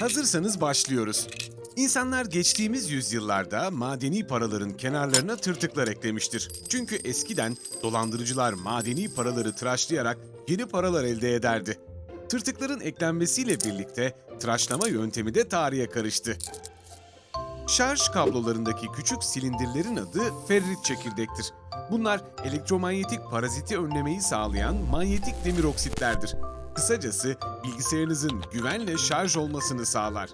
Hazırsanız başlıyoruz. İnsanlar geçtiğimiz yüzyıllarda madeni paraların kenarlarına tırtıklar eklemiştir. Çünkü eskiden dolandırıcılar madeni paraları tıraşlayarak yeni paralar elde ederdi. Tırtıkların eklenmesiyle birlikte tıraşlama yöntemi de tarihe karıştı. Şarj kablolarındaki küçük silindirlerin adı ferrit çekirdektir. Bunlar elektromanyetik paraziti önlemeyi sağlayan manyetik demir oksitlerdir. Kısacası bilgisayarınızın güvenle şarj olmasını sağlar.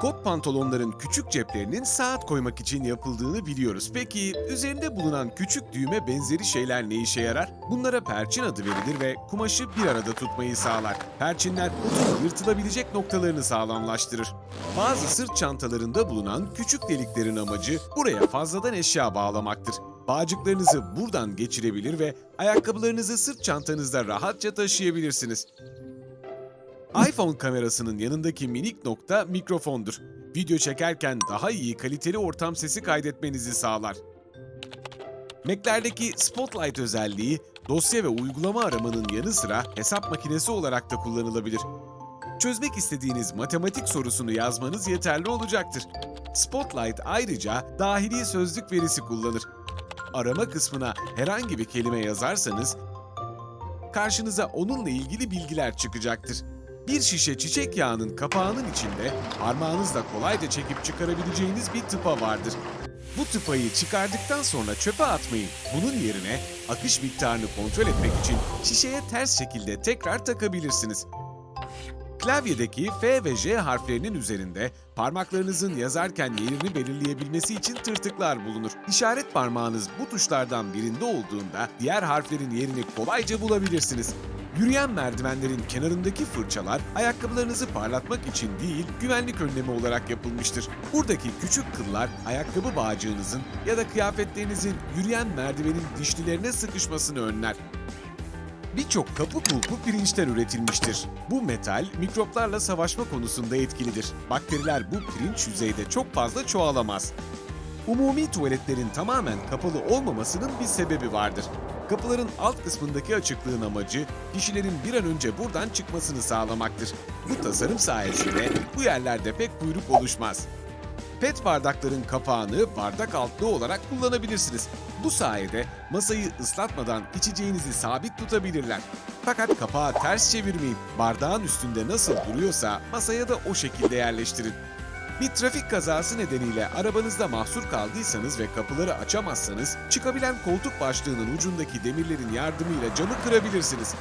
Kot pantolonların küçük ceplerinin saat koymak için yapıldığını biliyoruz. Peki üzerinde bulunan küçük düğme benzeri şeyler ne işe yarar? Bunlara perçin adı verilir ve kumaşı bir arada tutmayı sağlar. Perçinler otun yırtılabilecek noktalarını sağlamlaştırır. Bazı sırt çantalarında bulunan küçük deliklerin amacı buraya fazladan eşya bağlamaktır. Bağcıklarınızı buradan geçirebilir ve ayakkabılarınızı sırt çantanızda rahatça taşıyabilirsiniz. iPhone kamerasının yanındaki minik nokta mikrofondur. Video çekerken daha iyi kaliteli ortam sesi kaydetmenizi sağlar. Mac'lerdeki Spotlight özelliği dosya ve uygulama aramanın yanı sıra hesap makinesi olarak da kullanılabilir. Çözmek istediğiniz matematik sorusunu yazmanız yeterli olacaktır. Spotlight ayrıca dahili sözlük verisi kullanır. Arama kısmına herhangi bir kelime yazarsanız karşınıza onunla ilgili bilgiler çıkacaktır. Bir şişe çiçek yağının kapağının içinde parmağınızla kolayca çekip çıkarabileceğiniz bir tıpa vardır. Bu tıpayı çıkardıktan sonra çöpe atmayın. Bunun yerine akış miktarını kontrol etmek için şişeye ters şekilde tekrar takabilirsiniz. Klavyedeki F ve J harflerinin üzerinde parmaklarınızın yazarken yerini belirleyebilmesi için tırtıklar bulunur. İşaret parmağınız bu tuşlardan birinde olduğunda diğer harflerin yerini kolayca bulabilirsiniz. Yürüyen merdivenlerin kenarındaki fırçalar ayakkabılarınızı parlatmak için değil, güvenlik önlemi olarak yapılmıştır. Buradaki küçük kıllar ayakkabı bağcığınızın ya da kıyafetlerinizin yürüyen merdivenin dişlilerine sıkışmasını önler. Birçok kapı kulpu pirinçten üretilmiştir. Bu metal mikroplarla savaşma konusunda etkilidir. Bakteriler bu pirinç yüzeyde çok fazla çoğalamaz. Umumi tuvaletlerin tamamen kapalı olmamasının bir sebebi vardır. Kapıların alt kısmındaki açıklığın amacı kişilerin bir an önce buradan çıkmasını sağlamaktır. Bu tasarım sayesinde bu yerlerde pek kuyruk oluşmaz. PET bardakların kapağını bardak altlığı olarak kullanabilirsiniz. Bu sayede masayı ıslatmadan içeceğinizi sabit tutabilirler. Fakat kapağı ters çevirmeyin. Bardağın üstünde nasıl duruyorsa masaya da o şekilde yerleştirin. Bir trafik kazası nedeniyle arabanızda mahsur kaldıysanız ve kapıları açamazsanız çıkabilen koltuk başlığının ucundaki demirlerin yardımıyla camı kırabilirsiniz.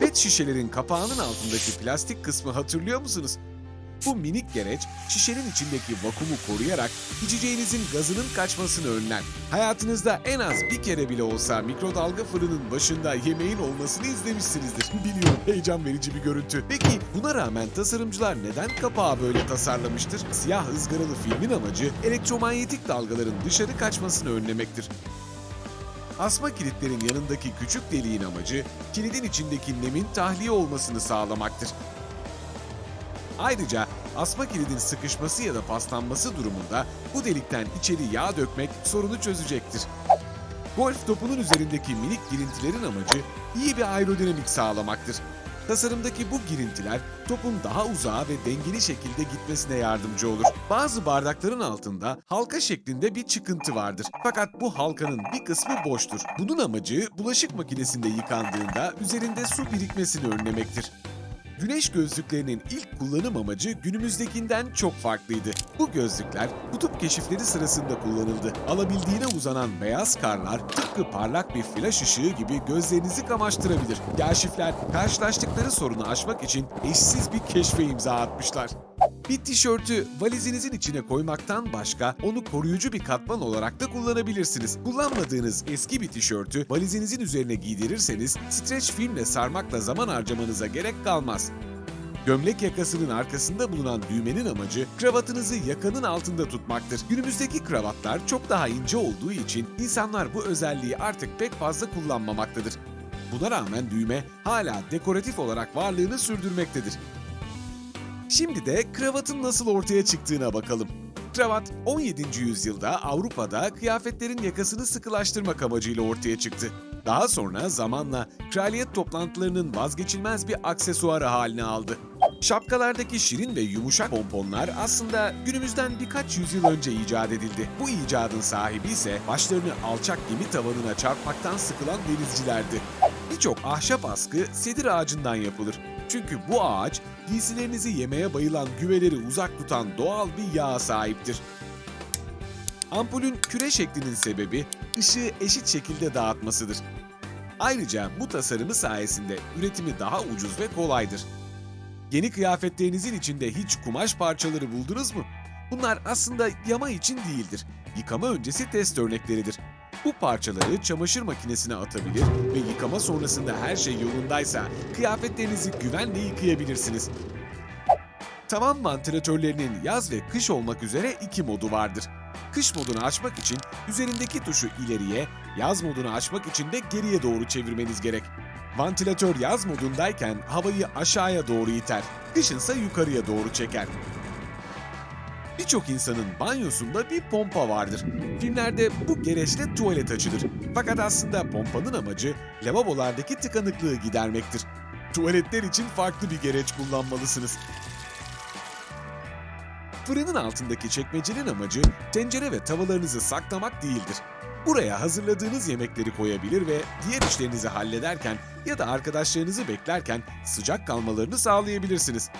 PET şişelerin kapağının altındaki plastik kısmı hatırlıyor musunuz? Bu minik gereç şişenin içindeki vakumu koruyarak içeceğinizin gazının kaçmasını önler. Hayatınızda en az bir kere bile olsa mikrodalga fırının başında yemeğin olmasını izlemişsinizdir. Biliyorum heyecan verici bir görüntü. Peki buna rağmen tasarımcılar neden kapağı böyle tasarlamıştır? Siyah ızgaralı filmin amacı elektromanyetik dalgaların dışarı kaçmasını önlemektir. Asma kilitlerin yanındaki küçük deliğin amacı kilidin içindeki nemin tahliye olmasını sağlamaktır. Ayrıca asma kilidin sıkışması ya da paslanması durumunda bu delikten içeri yağ dökmek sorunu çözecektir. Golf topunun üzerindeki minik girintilerin amacı iyi bir aerodinamik sağlamaktır. Tasarımdaki bu girintiler topun daha uzağa ve dengeli şekilde gitmesine yardımcı olur. Bazı bardakların altında halka şeklinde bir çıkıntı vardır. Fakat bu halkanın bir kısmı boştur. Bunun amacı bulaşık makinesinde yıkandığında üzerinde su birikmesini önlemektir. Güneş gözlüklerinin ilk kullanım amacı günümüzdekinden çok farklıydı. Bu gözlükler kutup keşifleri sırasında kullanıldı. Alabildiğine uzanan beyaz karlar tıpkı parlak bir flash ışığı gibi gözlerinizi kamaştırabilir. Kaşifler karşılaştıkları sorunu aşmak için eşsiz bir keşfe imza atmışlar. Bir tişörtü valizinizin içine koymaktan başka onu koruyucu bir katman olarak da kullanabilirsiniz. Kullanmadığınız eski bir tişörtü valizinizin üzerine giydirirseniz streç filmle sarmakla zaman harcamanıza gerek kalmaz. Gömlek yakasının arkasında bulunan düğmenin amacı kravatınızı yakanın altında tutmaktır. Günümüzdeki kravatlar çok daha ince olduğu için insanlar bu özelliği artık pek fazla kullanmamaktadır. Buna rağmen düğme hala dekoratif olarak varlığını sürdürmektedir. Şimdi de kravatın nasıl ortaya çıktığına bakalım. Kravat 17. yüzyılda Avrupa'da kıyafetlerin yakasını sıkılaştırmak amacıyla ortaya çıktı. Daha sonra zamanla kraliyet toplantılarının vazgeçilmez bir aksesuarı haline aldı. Şapkalardaki şirin ve yumuşak pomponlar aslında günümüzden birkaç yüzyıl önce icat edildi. Bu icadın sahibi ise başlarını alçak gemi tavanına çarpmaktan sıkılan denizcilerdi. Birçok ahşap askı sedir ağacından yapılır. Çünkü bu ağaç giysilerinizi yemeye bayılan güveleri uzak tutan doğal bir yağa sahiptir. Ampulün küre şeklinin sebebi ışığı eşit şekilde dağıtmasıdır. Ayrıca bu tasarımı sayesinde üretimi daha ucuz ve kolaydır. Yeni kıyafetlerinizin içinde hiç kumaş parçaları buldunuz mu? Bunlar aslında yama için değildir. Yıkama öncesi test örnekleridir. Bu parçaları çamaşır makinesine atabilir ve yıkama sonrasında her şey yolundaysa kıyafetlerinizi güvenle yıkayabilirsiniz. Tavan vantilatörlerinin yaz ve kış olmak üzere iki modu vardır. Kış modunu açmak için üzerindeki tuşu ileriye, yaz modunu açmak için de geriye doğru çevirmeniz gerek. Vantilatör yaz modundayken havayı aşağıya doğru iter, kışınsa yukarıya doğru çeker. Birçok insanın banyosunda bir pompa vardır. Filmlerde bu gereçle tuvalet açılır. Fakat aslında pompanın amacı lavabolardaki tıkanıklığı gidermektir. Tuvaletler için farklı bir gereç kullanmalısınız. Fırının altındaki çekmecenin amacı tencere ve tavalarınızı saklamak değildir. Buraya hazırladığınız yemekleri koyabilir ve diğer işlerinizi hallederken ya da arkadaşlarınızı beklerken sıcak kalmalarını sağlayabilirsiniz.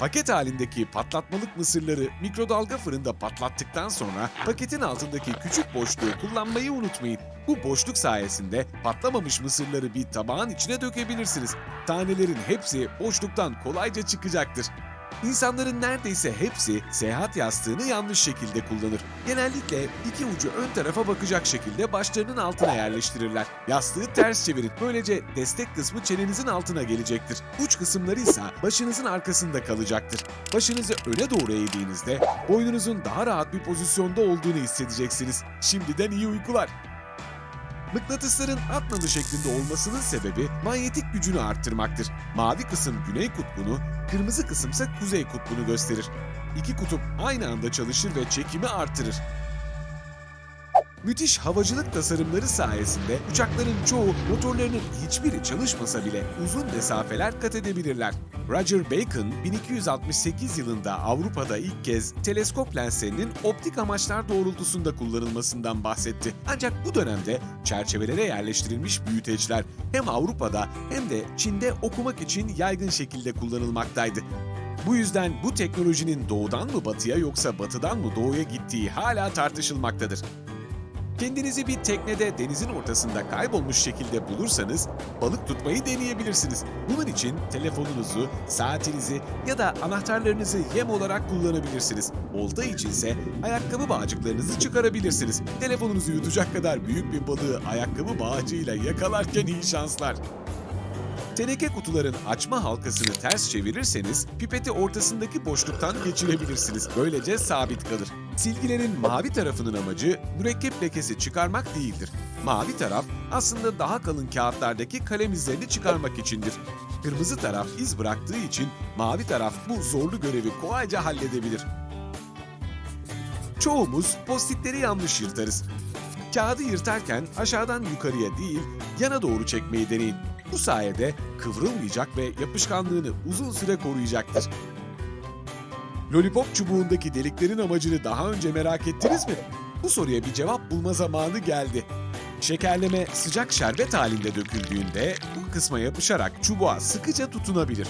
Paket halindeki patlatmalık mısırları mikrodalga fırında patlattıktan sonra paketin altındaki küçük boşluğu kullanmayı unutmayın. Bu boşluk sayesinde patlamamış mısırları bir tabağın içine dökebilirsiniz. Tanelerin hepsi boşluktan kolayca çıkacaktır. İnsanların neredeyse hepsi seyahat yastığını yanlış şekilde kullanır. Genellikle iki ucu ön tarafa bakacak şekilde başlarının altına yerleştirirler. Yastığı ters çevirin. Böylece destek kısmı çenenizin altına gelecektir. Uç kısımları ise başınızın arkasında kalacaktır. Başınızı öne doğru eğdiğinizde boynunuzun daha rahat bir pozisyonda olduğunu hissedeceksiniz. Şimdiden iyi uykular. Mıknatısların at nalı şeklinde olmasının sebebi manyetik gücünü arttırmaktır. Mavi kısım güney kutbunu, kırmızı kısımsa kuzey kutbunu gösterir. İki kutup aynı anda çalışır ve çekimi artırır. Müthiş havacılık tasarımları sayesinde uçakların çoğu motorlarının hiçbiri çalışmasa bile uzun mesafeler kat edebilirler. Roger Bacon 1268 yılında Avrupa'da ilk kez teleskop lenslerinin optik amaçlar doğrultusunda kullanılmasından bahsetti. Ancak bu dönemde çerçevelere yerleştirilmiş büyüteçler hem Avrupa'da hem de Çin'de okumak için yaygın şekilde kullanılmaktaydı. Bu yüzden bu teknolojinin doğudan mı batıya yoksa batıdan mı doğuya gittiği hala tartışılmaktadır. Kendinizi bir teknede denizin ortasında kaybolmuş şekilde bulursanız balık tutmayı deneyebilirsiniz. Bunun için telefonunuzu, saatinizi ya da anahtarlarınızı yem olarak kullanabilirsiniz. Olta içinse ayakkabı bağcıklarınızı çıkarabilirsiniz. Telefonunuzu yutacak kadar büyük bir balığı ayakkabı bağcığıyla yakalarken iyi şanslar. Teneke kutuların açma halkasını ters çevirirseniz pipeti ortasındaki boşluktan geçirebilirsiniz. Böylece sabit kalır. Silgilerin mavi tarafının amacı mürekkep lekesi çıkarmak değildir. Mavi taraf aslında daha kalın kağıtlardaki kalem izlerini çıkarmak içindir. Kırmızı taraf iz bıraktığı için mavi taraf bu zorlu görevi kolayca halledebilir. Çoğumuz postitleri yanlış yırtarız. Kağıdı yırtarken aşağıdan yukarıya değil, yana doğru çekmeyi deneyin. Bu sayede kıvrılmayacak ve yapışkanlığını uzun süre koruyacaktır. Lollipop çubuğundaki deliklerin amacını daha önce merak ettiniz mi? Bu soruya bir cevap bulma zamanı geldi. Şekerleme sıcak şerbet halinde döküldüğünde bu kısma yapışarak çubuğa sıkıca tutunabilir.